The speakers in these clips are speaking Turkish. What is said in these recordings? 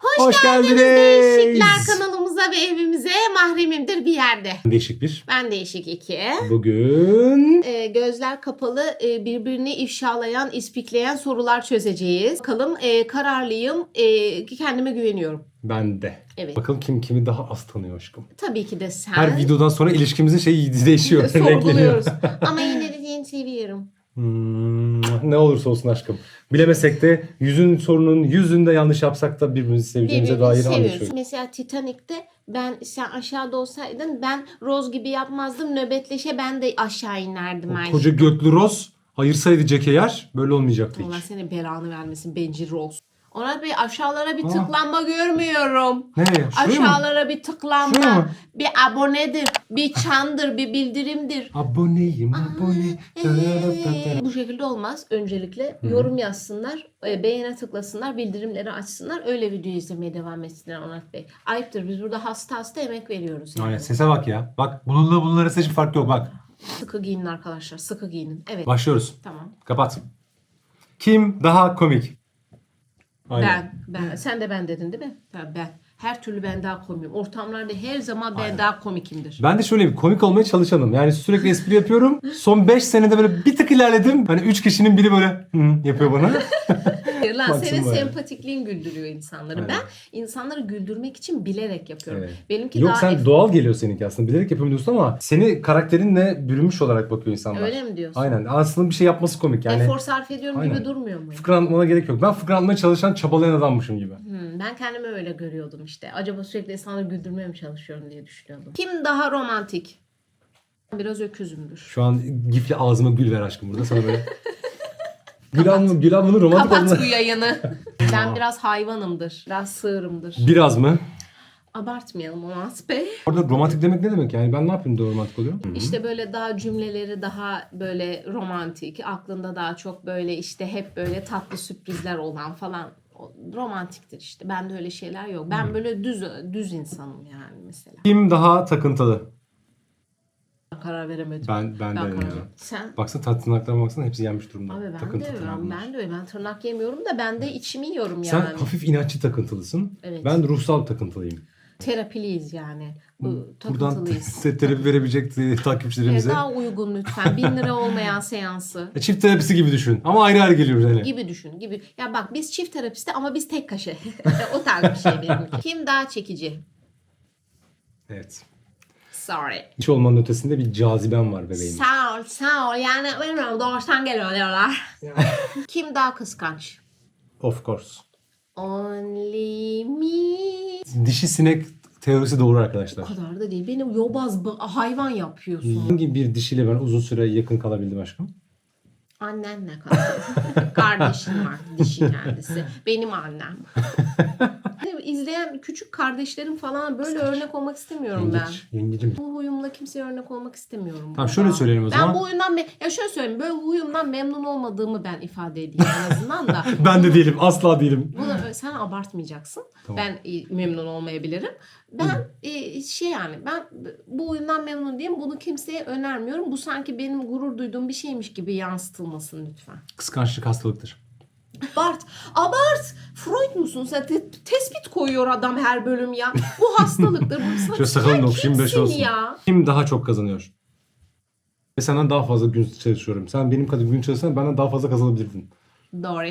Hoş, Hoş geldiniz. geldiniz. Değişikler kanalımıza ve evimize mahremimdir bir yerde. Değişik bir. Ben değişik iki. Bugün Ee, gözler kapalı e, birbirini ifşalayan, ispikleyen sorular çözeceğiz. Bakalım e, kararlıyım, e, kendime güveniyorum. ben de. Evet. Bakalım kim kimi daha az tanıyor aşkım. Tabii ki de sen. Her videodan sonra ilişkimizin şeyi değişiyor. sorguluyoruz. renkleniyor. Ama yine de seni seviyorum. Hmm, ne olursa olsun aşkım. Bilemesek de yüzün sorunun yüzünde yanlış yapsak da birbirimizi seveceğimize Birbirimizi dair seviyoruz. anlaşıyoruz. Mesela Titanic'te ben sen aşağıda olsaydın ben Rose gibi yapmazdım. Nöbetleşe ben de aşağı inerdim. her Koca götlü Roz ayırsaydı Jack eğer böyle olmayacaktı Allah hiç. seni belanı vermesin bencil Rose. Onat Bey aşağılara bir Aa. tıklanma görmüyorum. Nereye? Şuraya mı? Aşağılara bir Şuraya tıklanma, mı? bir abonedir, bir çandır, bir bildirimdir. Aboneyim abone. Bu şekilde olmaz. Öncelikle yorum yazsınlar, e, beğene tıklasınlar, bildirimleri açsınlar. Öyle video izlemeye devam etsinler Onat Bey. Ayıptır biz burada hasta hasta emek veriyoruz. Yani. Aynen sese bak ya. Bak bununla bunun arasında hiç fark yok bak. Sıkı giyinin arkadaşlar, sıkı giyinin. Evet, Başlıyoruz. tamam. Kapat. Kim daha komik? Aynen. Ben, ben. Sen de ben dedin değil mi? Ben. ben. Her türlü ben daha komiyim. Ortamlarda her zaman ben Aynen. daha komikimdir. Ben de şöyle bir komik olmaya çalışanım. Yani sürekli espri yapıyorum. Son 5 senede böyle bir tık ilerledim. Hani 3 kişinin biri böyle hı yapıyor bana. Lan senin böyle. sempatikliğin güldürüyor insanları. Aynen. Ben insanları güldürmek için bilerek yapıyorum. Evet. Benimki Yok daha sen doğal geliyor seninki aslında. Bilerek yapıyorum diyorsun ama seni karakterinle bürünmüş olarak bakıyor insanlar. Öyle mi diyorsun? Aynen. Aslında bir şey yapması komik yani. Efor sarf ediyorum Aynen. gibi durmuyor mu? Fıkra anlatmana gerek yok. Ben fıkra anlatmaya çalışan çabalayan adammışım gibi. Hmm, ben kendimi öyle görüyordum işte. Acaba sürekli insanları güldürmeye mi çalışıyorum diye düşünüyordum. Kim daha romantik? Biraz öküzümdür. Şu an gifle ağzıma gül ver aşkım burada sana böyle. Gül Hanım, Gül Hanım'ın romantik Kapat bu yayını. ben biraz hayvanımdır. Biraz sığırımdır. Biraz mı? Abartmayalım Onat Bey. Orada romantik demek ne demek yani? Ben ne yapayım da romantik oluyor? İşte böyle daha cümleleri daha böyle romantik, aklında daha çok böyle işte hep böyle tatlı sürprizler olan falan O romantiktir işte. Bende öyle şeyler yok. Ben böyle düz düz insanım yani mesela. Kim daha takıntılı? Karar veremedim. Ben ben, Ben de karar veremedim. Sen? Baksana tat- tırnaklarıma baksana hepsi yenmiş durumda. Abi ben Takıntı de var. Ben de öyle. Ben tırnak yemiyorum da ben de içimi yiyorum Sen yani. hafif inatçı takıntılısın. Evet. Ben ruhsal takıntılıyım. Terapiliyiz yani. Bu, Buradan terapi verebilecek e, Evet, takipçilerimize. daha uygun lütfen. Bin lira olmayan seansı. E, Çift terapisi gibi düşün. Ama ayrı ayrı geliyoruz hani. gibi düşün gibi. Ya bak biz çift terapisti ama biz tek kaşı. o tarz bir şey benimki. Kim daha çekici? Evet. Sorry. Hiç olmanın ötesinde bir cazibem var bebeğim. Sağ ol, sağ ol. Yani bilmiyorum doğuştan geliyor diyorlar. Kim daha kıskanç? Of course. Only me. Dişi sinek teorisi doğru O arkadaşlar. kadar da değil. Beni yobaz hayvan yapıyorsun. Hangi bir dişiyle ben uzun süre yakın kalabildim aşkım? Annenle kaldı. Kardeşin var. Dişi kendisi. Benim annem. İzleyen küçük kardeşlerim falan böyle örnek olmak istemiyorum ben. Yengeç. Yengecim. Bu huyumla kimseye örnek olmak istemiyorum. Tamam, şöyle söyleyelim o Ben zaman. bu huyumdan me- ya şöyle söyleyeyim böyle huyumdan memnun olmadığımı ben ifade edeyim en azından da. Ben de değilim. Asla değilim. Bunu sen abartmayacaksın. Tamam. Ben e, memnun olmayabilirim. Ben e, şey yani ben bu oyundan memnun değilim. Bunu kimseye önermiyorum. Bu sanki benim gurur duyduğum bir şeymiş gibi yansıtılmasın lütfen. Kıskançlık hastalıktır. Abart. Abart. Freud musun sen? Te- tespit koyuyor adam her bölüm ya. Bu hastalıktır. Bu Şöyle sakalını okşayayım beş kimsin olsun. ya? Kim daha çok kazanıyor? Ve senden daha fazla gün çalışıyorum. Sen benim kadar gün çalışsan benden daha fazla kazanabilirdin. Doğru.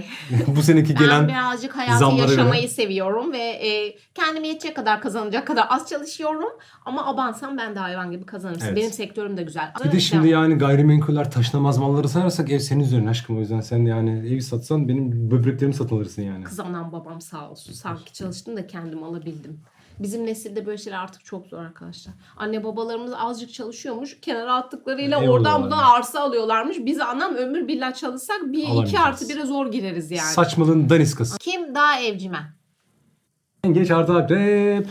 Bu seneki Ben gelen birazcık hayatı zamlara yaşamayı seviyorum ve e, kendime yetecek kadar kazanacak kadar az çalışıyorum. Ama abansam ben de hayvan gibi kazanırsın. Evet. Benim sektörüm de güzel. bir de şimdi yani gayrimenkuller taşınamaz malları sayarsak ev senin üzerine aşkım. O yüzden sen yani evi satsan benim böbreklerimi satın alırsın yani. Kız anam babam sağ olsun. Sanki çalıştım da kendim alabildim. Bizim nesilde böyle şeyler artık çok zor arkadaşlar. Anne babalarımız azıcık çalışıyormuş. Kenara attıklarıyla Ev oradan buradan arsa alıyorlarmış. Biz anam ömür billah çalışsak bir iki artı bire zor gireriz yani. Saçmalığın daniskası. Kim daha evcimen? Geç Arda Alp.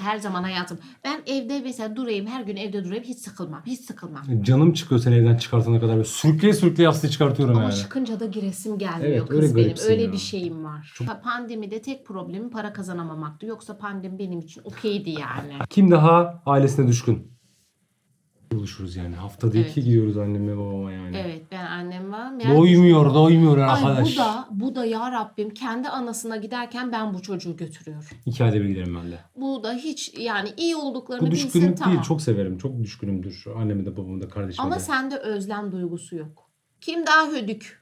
Her zaman hayatım. Ben evde mesela durayım her gün evde durayım hiç sıkılmam. Hiç sıkılmam. Canım çıkıyor seni evden çıkartana kadar. Böyle sürükleye sürükleye yastığı çıkartıyorum Ama yani. çıkınca da giresim gelmiyor Evet, kız öyle benim. garipsin Öyle ya. bir şeyim var. Pandemide tek problemim para kazanamamaktı. Yoksa pandemi benim için okeydi yani. Kim daha ailesine düşkün? Buluşuruz yani. Haftada Evet. iki gidiyoruz annemle babama yani. Evet ben annem var. Doymuyor, doymuyor Ay arkadaş. bu da bu da ya Rabbim kendi anasına giderken ben bu çocuğu götürüyorum. İki ayda bir giderim ben de. Bu da hiç yani iyi olduklarını Bu bilsin düşkünlük tamam. değil. Çok severim. Çok düşkünümdür. Anneme de babama da kardeşime Ama de. sende özlem duygusu yok. Kim daha hödük?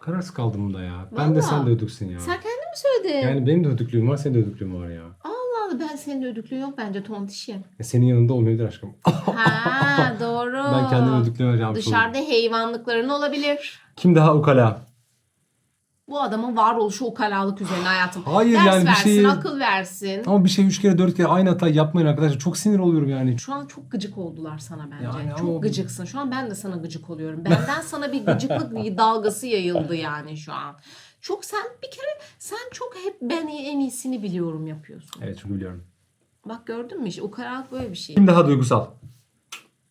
Kararsız kaldım bunda ya. Ben de Vallahi. sen de ödüksün ya. Sen kendin mi söyledin? Yani benim de ödüklüğüm var, senin de ödüklüğün var ya. Allah Allah ben senin ödüklüğün yok bence tontişim. E, Senin yanında olmayabilir aşkım. ha doğru. ben kendimi ödüklüğüme cevap Dışarıda heyvanlıkların olabilir. Kim daha ukala? Bu adamın varoluşu ukalalık üzerine hayatım. Hayır Ders yani bir versin, şeyi- akıl versin. Ama bir şey üç kere dört kere aynı hatayı yapmayın arkadaşlar. Çok sinir oluyorum yani. Şu an çok gıcık oldular sana bence. Yani çok ama- gıcıksın. Şu an ben de sana gıcık oluyorum. Benden sana bir gıcıklık dalgası yayıldı yani şu an. Çok sen bir kere sen çok hep ben en iyisini biliyorum yapıyorsun. Evet çünkü biliyorum. Bak gördün mü işte ukalalık böyle bir şey. Kim daha duygusal?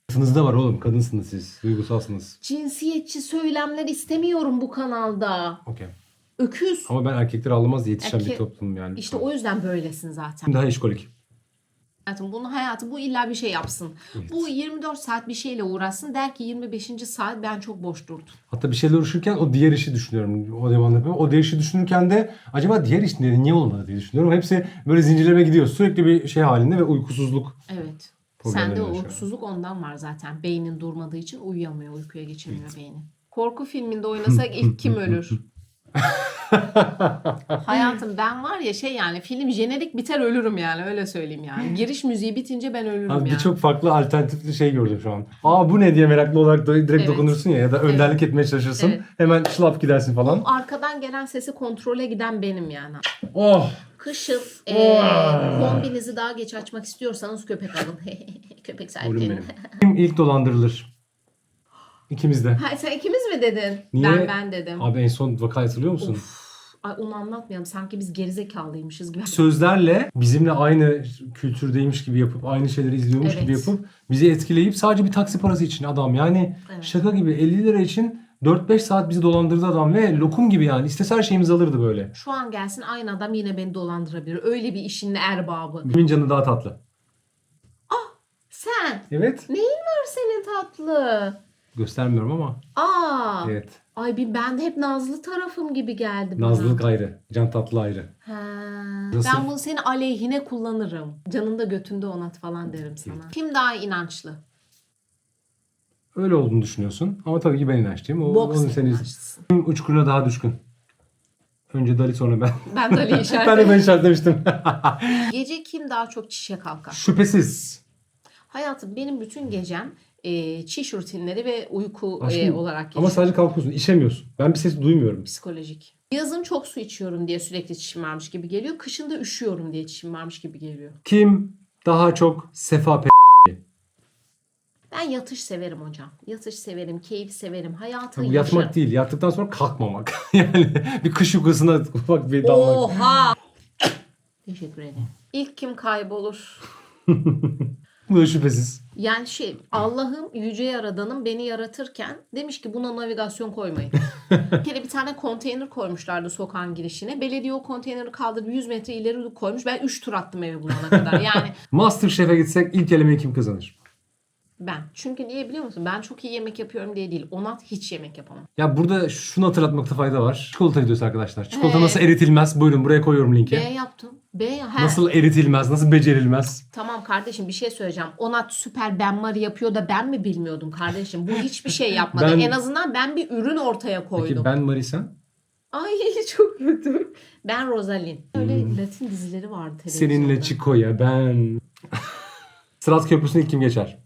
Kadınızda var oğlum. Kadınsınız siz. Duygusalsınız. Cinsiyetçi söylemler istemiyorum bu kanalda. Okey. Öküz. Ama ben erkekleri ağlamaz diye yetişen Erkek- bir toplumum yani. İşte o yüzden böylesin zaten. Kim daha işkolik? Hayatım bunu hayatı bu illa bir şey yapsın. Evet. Bu 24 saat bir şeyle uğraşsın der ki 25. saat ben çok boş durdum. Hatta bir şeyler uğraşırken o diğer işi düşünüyorum. O zaman yapıyorum. O diğer işi düşünürken de acaba diğer iş niye olmadı diye düşünüyorum. Hepsi böyle zincirleme gidiyor. Sürekli bir şey halinde ve uykusuzluk. Evet. Sende o uykusuzluk ondan var zaten. Beynin durmadığı için uyuyamıyor, uykuya geçemiyor beynin. Korku filminde oynasak ilk kim ölür? Hayatım ben var ya şey yani film jenerik biter ölürüm yani öyle söyleyeyim yani. Giriş müziği bitince ben ölürüm Abi yani. birçok farklı alternatifli şey gördüm şu an. Aa bu ne diye meraklı olarak da direkt Evet. dokunursun ya ya da önderlik etmeye çalışırsın. Evet. Hemen şılap gidersin falan. Arkadan gelen sesi kontrole giden benim yani. Oh! Kışın e, Oh. kombinizi daha geç açmak istiyorsanız köpek alın. köpek benim. Kim ilk dolandırılır? İkimiz de. Ha, sen ikimiz mi dedin? Niye? Ben ben dedim. Abi en son vakayı hatırlıyor musun? Ay onu anlatmayalım. Sanki biz gerizekalıymışız gibi. Sözlerle bizimle aynı kültürdeymiş gibi yapıp aynı şeyleri izliyormuş Evet. gibi yapıp bizi etkileyip sadece bir taksi parası için adam yani Evet. şaka gibi 50 lira için 4-5 saat bizi dolandırdı adam ve lokum gibi yani istese her şeyimizi alırdı böyle. Şu an gelsin aynı adam yine beni dolandırabilir. Öyle bir işin erbabı. Kimin canı daha tatlı? Sen Evet. neyin var senin tatlı? Göstermiyorum ama. Aa. Evet. Ay bir ben de hep Nazlı tarafım gibi geldi bana. Nazlılık ayrı. Can tatlı ayrı. Ha. Nasıl? Ben bunu senin aleyhine kullanırım. Canında götünde onat falan derim sana. Kim daha inançlı? Öyle olduğunu düşünüyorsun. Ama tabii ki ben inançlıyım. O, Boks onun senin inançlısın. Kim uçkuruna daha düşkün? Önce Dali sonra ben. Ben de Ali ben de işaret. ben işaretlemiştim. Gece kim daha çok çişe kalkar? Şüphesiz. Hayatım benim bütün gecem e, çiş rutinleri ve uyku e, Aşkım, olarak geçiyor. Ama sadece kalkıyorsun. işemiyorsun. Ben bir ses duymuyorum. Psikolojik. Yazın çok su içiyorum diye sürekli çişim varmış gibi geliyor. Kışında üşüyorum diye çişim varmış gibi geliyor. Kim daha çok sefa pe... Ben yatış severim hocam. Yatış severim, keyif severim, hayatı yaşarım. yatmak değil. Yattıktan sonra kalkmamak. yani bir kış uykusuna ufak bir dalmak. Oha! Teşekkür ederim. İlk kim kaybolur? Bu da şüphesiz. Yani şey Allah'ım yüce yaradanım beni yaratırken demiş ki buna navigasyon koymayın. bir kere bir tane konteyner koymuşlardı sokağın girişine. Belediye o konteyneri kaldırıp 100 metre ileri koymuş. Ben 3 tur attım evi bulana kadar. Yani Masterchef'e gitsek ilk elemeyi kim kazanır? Ben. Çünkü niye biliyor musun? Ben çok iyi yemek yapıyorum diye değil. Onat hiç yemek yapamam. Ya burada şunu hatırlatmakta fayda var. Çikolata videosu arkadaşlar. Çikolata He. nasıl eritilmez? Buyurun buraya koyuyorum linki. B yaptım. B. He. Nasıl eritilmez? Nasıl becerilmez? Tamam kardeşim bir şey söyleyeceğim. Onat süper benmari yapıyor da ben mi bilmiyordum kardeşim? Bu hiçbir şey yapmadı. Ben- En azından ben bir ürün ortaya koydum. Peki ben Marisa. Ay çok kötü. Ben Rosalind. Öyle Latin dizileri vardı televizyonda. Hmm. Seninle Chico'ya ben. Sırat Köprüsü'nü ilk kim geçer?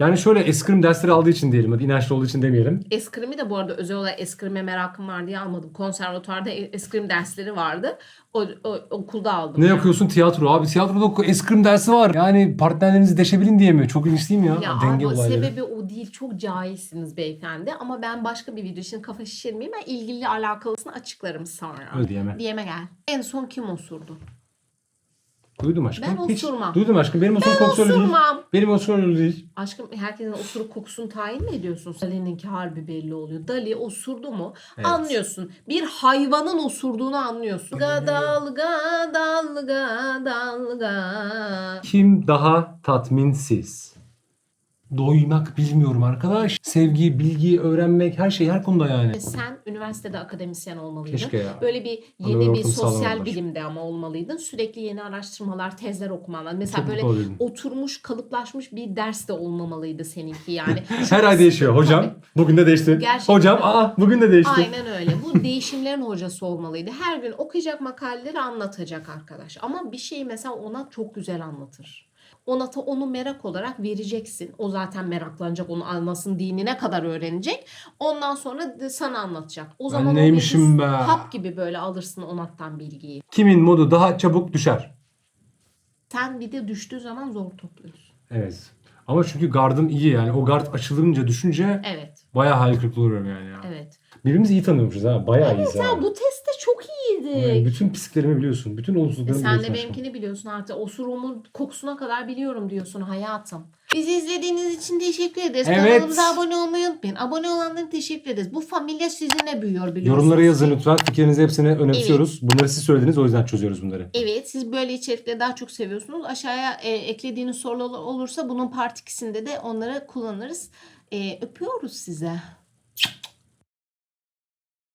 Yani şöyle eskrim dersleri aldığı için diyelim. Hadi inançlı olduğu için demeyelim. Eskrimi de bu arada özel olarak eskrime merakım var diye almadım. Konservatuarda e- eskrim dersleri vardı. O, o- okulda aldım. Ne yani. yapıyorsun? Tiyatro. Abi tiyatroda eskrim dersi var. Yani partnerlerinizi deşebilin diye mi? Çok ilginç değil mi ya? Ya Denge abi, olayları. sebebi o değil. Çok cahilsiniz beyefendi. Ama ben başka bir video için kafa şişirmeyeyim. Ben ilgili alakalısını açıklarım sonra. Öyle diyeme. Diyeme gel. En son kim osurdu? Duydum aşkım. Ben Hiç. osurmam. Duydum aşkım. Benim osurum kokusu öyle değil. Osurmam. Benim osurum öyle değil. Aşkım herkesin osuruk kokusunu tayin mi ediyorsun? Dali'ninki harbi belli oluyor. Dali osurdu mu Evet. anlıyorsun. Bir hayvanın osurduğunu anlıyorsun. Dalga dalga dalga dalga. Kim daha tatminsiz? Doymak bilmiyorum arkadaş. Sevgi, bilgi, öğrenmek her şey her konuda yani. Sen üniversitede akademisyen olmalıydın. Keşke ya. Böyle bir yeni bir sosyal bilimde ama olmalıydın. Sürekli yeni araştırmalar, tezler okumalar. Mesela Çok böyle oturmuş, kalıplaşmış bir ders de olmamalıydı seninki yani. Her ay değişiyor. Hocam Tabii. bugün de değişti. Gerçekten. Hocam aa bugün de değişti. Aynen öyle. Bu değişimlerin hocası olmalıydı. Her gün okuyacak makaleleri anlatacak arkadaş. Ama bir şeyi mesela ona çok güzel anlatır. Ona ta onu merak olarak vereceksin. O zaten meraklanacak. Onu anlasın dinine kadar öğrenecek. Ondan sonra sana anlatacak. O zaman o neymişim be? hap gibi böyle alırsın onattan bilgiyi. Kimin modu daha çabuk düşer? Sen bir de düştüğü zaman zor topluyorsun. Evet. Ama çünkü gardım iyi yani. O gard açılınca düşünce Evet. bayağı hayal kırıklığı oluyorum yani. Ya. Evet. Birbirimizi iyi tanıyormuşuz ha. Bayağı iyiyiz ha. Ya bu testte çok iyiydik. Yani bütün pisliklerimi biliyorsun. Bütün olumsuzluklarımı E Sen de biliyorsun. aşkım. benimkini biliyorsun artık. Osurumun kokusuna kadar biliyorum diyorsun hayatım. Bizi izlediğiniz için teşekkür ederiz. Evet. Kanalımıza abone olmayı unutmayın. Abone olanlara teşekkür ederiz. Bu familya sizinle büyüyor biliyorsunuz. Yorumlara yazın lütfen. Fikirlerinizi hepsini önemsiyoruz. Bunları siz söylediniz o yüzden çözüyoruz bunları. Evet siz böyle içerikleri daha çok seviyorsunuz. Aşağıya e, eklediğiniz sorular olursa bunun part 2'sinde de onları kullanırız. E, öpüyoruz size.